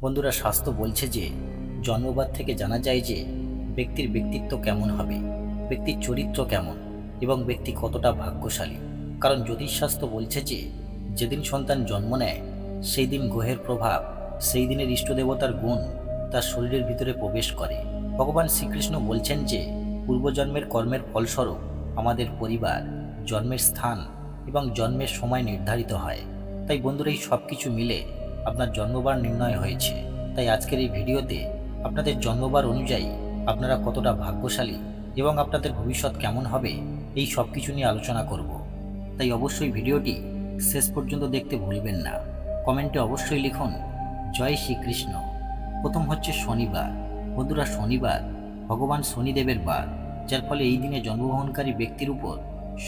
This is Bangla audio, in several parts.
বন্ধুরা, স্বাস্থ্য বলছে যে জন্মবাদ থেকে জানা যায় যে, ব্যক্তির ব্যক্তিত্ব কেমন হবে, ব্যক্তির চরিত্র কেমন এবং ব্যক্তি কতটা ভাগ্যশালী। কারণ জ্যোতিষশাস্ত্র বলছে যে, যেদিন সন্তান জন্ম নেয় সেই দিন গ্রহের প্রভাব সেই দিনের ইষ্টদেবতার গুণ তার শরীরের ভিতরে প্রবেশ করে। ভগবান শ্রীকৃষ্ণ বলছেন যে, পূর্বজন্মের কর্মের ফলস্বরূপ আমাদের পরিবার জন্মের স্থান এবং জন্মের সময় নির্ধারিত হয়। তাই বন্ধুরা, এই সব কিছু মিলে আপনার জন্মবার নির্ণয় হয়েছে। তাই আজকের এই ভিডিওতে আপনাদের জন্মবার অনুযায়ী আপনারা কতটা ভাগ্যশালী এবং আপনাদের ভবিষ্যৎ কেমন হবে, এই সব কিছু নিয়ে আলোচনা করব। তাই অবশ্যই ভিডিওটি শেষ পর্যন্ত দেখতে ভুলবেন না। কমেন্টে অবশ্যই লিখুন, জয় শ্রীকৃষ্ণ। প্রথম হচ্ছে শনিবার। বন্ধুরা, শনিবার ভগবান শনিদেবের বার, যার ফলে এই দিনে জন্মগ্রহণকারী ব্যক্তির উপর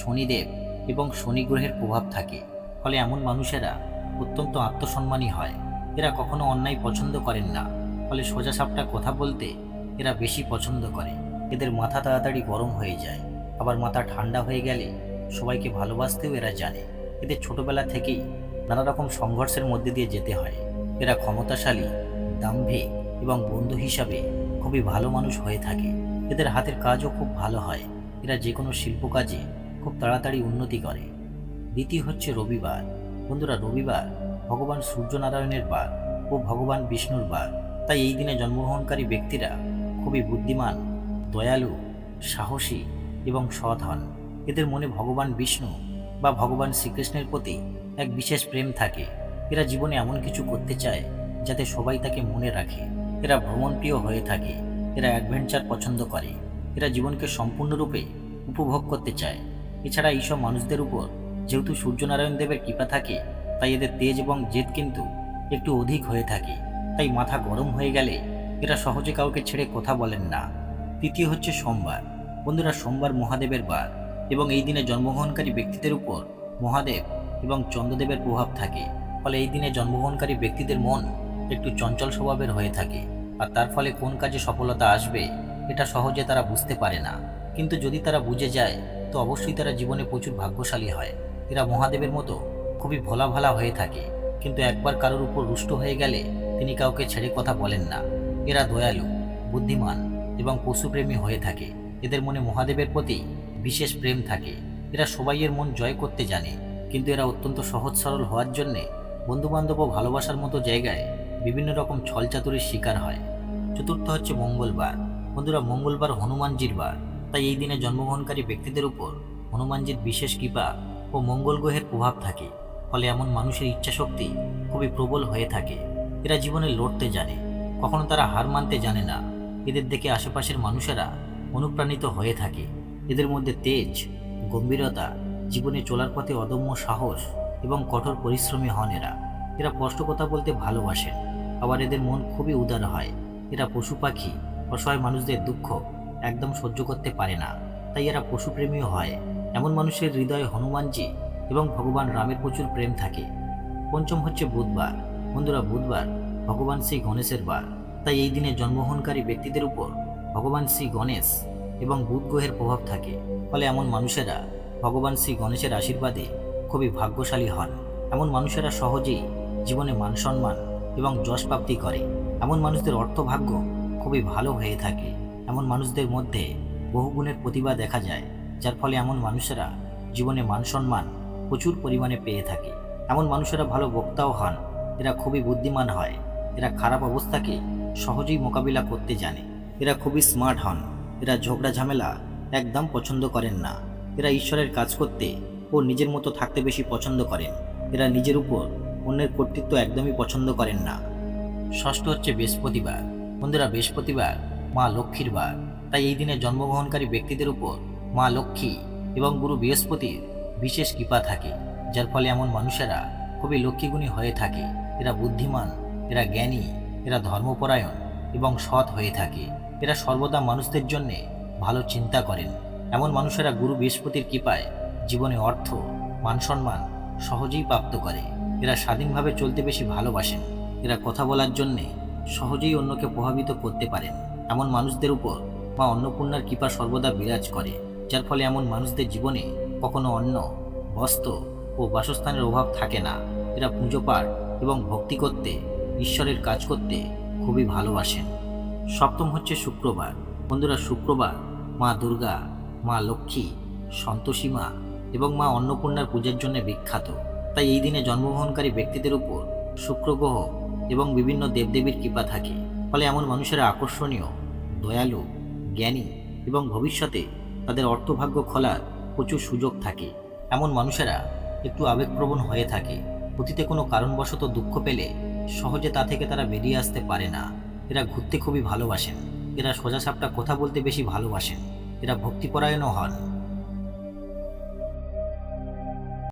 শনিদেব এবং শনি গ্রহের প্রভাব থাকে। ফলে এমন মানুষেরা অত্যন্ত আত্মসম্মানী হয়। এরা কখনো অন্যায় পছন্দ করেন না। ফলে সোজা সাপটা কথা বলতে এরা বেশি পছন্দ করে। এদের মাথা তাড়াতাড়ি গরম হয়ে যায়। আবার মাথা ঠান্ডা হয়ে গেলে সবাইকে ভালোবাসতেও এরা জানে। এদের ছোটবেলা থেকেই নানা রকম সংঘর্ষের মধ্যে দিয়ে যেতে হয়। এরা ক্ষমতাশালী দাম্ভিক এবং বন্ধু হিসাবে খুবই ভালো মানুষ হয়ে থাকে। এদের হাতের কাজও খুব ভালো হয়। এরা যে কোনো শিল্প কাজে খুব তাড়াতাড়ি উন্নতি করে। দ্বিতীয় হচ্ছে রবিবার। বন্ধুরা, রবিবার ভগবান সূর্যনারায়ণের বার ও ভগবান বিষ্ণুর বার। তাই এই দিনে জন্মগ্রহণকারী ব্যক্তিরা খুবই বুদ্ধিমান, দয়ালু, সাহসী এবং সৎ হন। এদের মনে ভগবান বিষ্ণু বা ভগবান শ্রীকৃষ্ণের প্রতি এক বিশেষ প্রেম থাকে। এরা জীবনে এমন কিছু করতে চায় যাতে সবাই তাকে মনে রাখে। এরা ভ্রমণপ্রিয় হয়ে থাকে। এরা অ্যাডভেঞ্চার পছন্দ করে। এরা জীবনকে সম্পূর্ণরূপে উপভোগ করতে চায়। এছাড়া এইসব মানুষদের উপর যেহেতু সূর্যনারায়ণ দেবের কৃপা থাকে, তাই এদের তেজ এবং জেদ কিন্তু একটু অধিক হয়ে থাকে। তাই মাথা গরম হয়ে গেলে এরা সহজে কাউকে ছেড়ে কথা বলেন না। তৃতীয় হচ্ছে সোমবার। বন্ধুরা, সোমবার মহাদেবের বার এবং এই দিনে জন্মগ্রহণকারী ব্যক্তিদের উপর মহাদেব এবং চন্দ্রদেবের প্রভাব থাকে। ফলে এই দিনে জন্মগ্রহণকারী ব্যক্তিদের মন একটু চঞ্চল স্বভাবের হয়ে থাকে। আর তার ফলে কোন কাজে সফলতা আসবে, এটা সহজে তারা বুঝতে পারে না। কিন্তু যদি তারা বুঝে যায়, তো অবশ্যই তারা জীবনে প্রচুর ভাগ্যশালী হয়। এরা মহাদেবের মতো খুবই ভোলা ভালা হয়ে থাকে। কিন্তু একবার কারোর উপর রুষ্ট হয়ে গেলে তিনি কাউকে ছেড়ে কথা বলেন না। এরা দয়ালু, বুদ্ধিমান এবং পশুপ্রেমী হয়ে থাকে। এদের মনে মহাদেবের প্রতি বিশেষ প্রেম থাকে। এরা সবাইয়ের মন জয় করতে জানে। কিন্তু এরা অত্যন্ত সহজ সরল হওয়ার জন্যে বন্ধুবান্ধব ও ভালোবাসার মতো জায়গায় বিভিন্ন রকম ছলচাতুরির শিকার হয়। চতুর্থ হচ্ছে মঙ্গলবার। বন্ধুরা, মঙ্গলবার হনুমানজির বার। তাই এই দিনে জন্মগ্রহণকারী ব্যক্তিদের উপর হনুমানজির বিশেষ কৃপা ও মঙ্গল গ্রহের প্রভাব থাকে, ফলে এমন মানুষের ইচ্ছাশক্তি খুবই প্রবল হয়ে থাকে। এরা জীবনে লড়তে জানে, কখনো তারা হার মানতে জানে না। এদের দেখে আশেপাশের মানুষেরা অনুপ্রাণিত হয়ে থাকে। এদের মধ্যে তেজ, গম্ভীরতা, জীবনে চলার পথে অদম্য সাহস এবং কঠোর পরিশ্রমী হন এরা। এরা স্পষ্ট কথা বলতে ভালোবাসেন, আবার এদের মন খুবই উদার হয়। এরা পশু পাখি, অসহায় মানুষদের দুঃখ একদম সহ্য করতে পারে না, তাই এরা পশুপ্রেমীও হয়। এমন মানুষের হৃদয়ে হনুমানজি এবং ভগবান রামের প্রচুর প্রেম থাকে। পঞ্চম হচ্ছে বুধবার। বন্ধুরা, বুধবার ভগবান শ্রী গণেশের বার। তাই এই দিনে জন্মগ্রহণকারী ব্যক্তিদের উপর ভগবান শ্রী গণেশ এবং বুধ গ্রহের প্রভাব থাকে। ফলে এমন মানুষেরা ভগবান শ্রী গণেশের আশীর্বাদে খুবই ভাগ্যশালী হন। এমন মানুষেরা সহজেই জীবনে মান সম্মান এবং যশ প্রাপ্তি করে। এমন মানুষদের অর্থভাগ্য খুবই ভালো হয়ে থাকে। এমন মানুষদের মধ্যে বহুগুণের প্রতিভা দেখা যায়। যার ফলে এমন মানুষেরা জীবনে মান সম্মান প্রচুর পরিমাণে পেয়ে থাকে। এমন মানুষেরা ভালো বক্তাও হন। এরা খুবই বুদ্ধিমান হয়। এরা খারাপ অবস্থাকে সহজেই মোকাবিলা করতে জানে। এরা খুবই স্মার্ট হন। এরা ঝগড়া ঝামেলা একদম পছন্দ করেন না। এরা ঈশ্বরের কাজ করতে ও নিজের মতো থাকতে বেশি পছন্দ করেন। এরা নিজের উপর অন্যের কর্তৃত্ব একদমই পছন্দ করেন না। ষষ্ঠ হচ্ছে বৃহস্পতিবার। বন্ধুরা, বৃহস্পতিবার মা লক্ষ্মীর বার। তাই এই দিনে জন্মগ্রহণকারী ব্যক্তিদের উপর মা লক্ষ্মী এবং গুরু বৃহস্পতির বিশেষ কৃপা থাকে, যার ফলে এমন মানুষেরা খুবই লক্ষ্মীগুণী হয়ে থাকে। এরা বুদ্ধিমান, এরা জ্ঞানী, এরা ধর্মপরায়ণ এবং সৎ হয়ে থাকে। এরা সর্বদা মানুষদের জন্যে ভালো চিন্তা করেন। এমন মানুষেরা গুরু বৃহস্পতির কৃপায় জীবনে অর্থ মান সম্মান সহজেই প্রাপ্ত করে। এরা স্বাধীনভাবে চলতে বেশি ভালোবাসেন। এরা কথা বলার জন্যে সহজেই অন্যকে প্রভাবিত করতে পারেন। এমন মানুষদের উপর মা অন্নপূর্ণার কৃপা সর্বদা বিরাজ করে। যার ফলে এমন মানুষদের জীবনে কখনো অন্ন, বস্ত্র ও বাসস্থানের অভাব থাকে না। এরা পুজো পাঠ এবং ভক্তি করতে, ঈশ্বরের কাজ করতে খুবই ভালোবাসেন। সপ্তম হচ্ছে শুক্রবার। বন্ধুরা, শুক্রবার মা দুর্গা, মা লক্ষ্মী, সন্তোষী মা এবং মা অন্নপূর্ণার পূজার জন্য বিখ্যাত। তাই এই দিনে জন্মগ্রহণকারী ব্যক্তিদের উপর শুক্র গ্রহ এবং বিভিন্ন দেবদেবীর কৃপা থাকে। ফলে এমন মানুষেরা আকর্ষণীয়, দয়ালু, জ্ঞানী এবং ভবিষ্যতে তাদের অর্থভাগ্য খোলার প্রচুর সুযোগ থাকে। এমন মানুষেরা একটু আবেগপ্রবণ হয়ে থাকে। অতীতে কোনো কারণবশত দুঃখ পেলে সহজে তা থেকে তারা বেরিয়ে আসতে পারে না। এরা ঘুরতে খুবই ভালোবাসেন। এরা সোজাসাপটা কথা বলতে বেশি ভালোবাসেন। এরা ভক্তিপরায়ণও হন।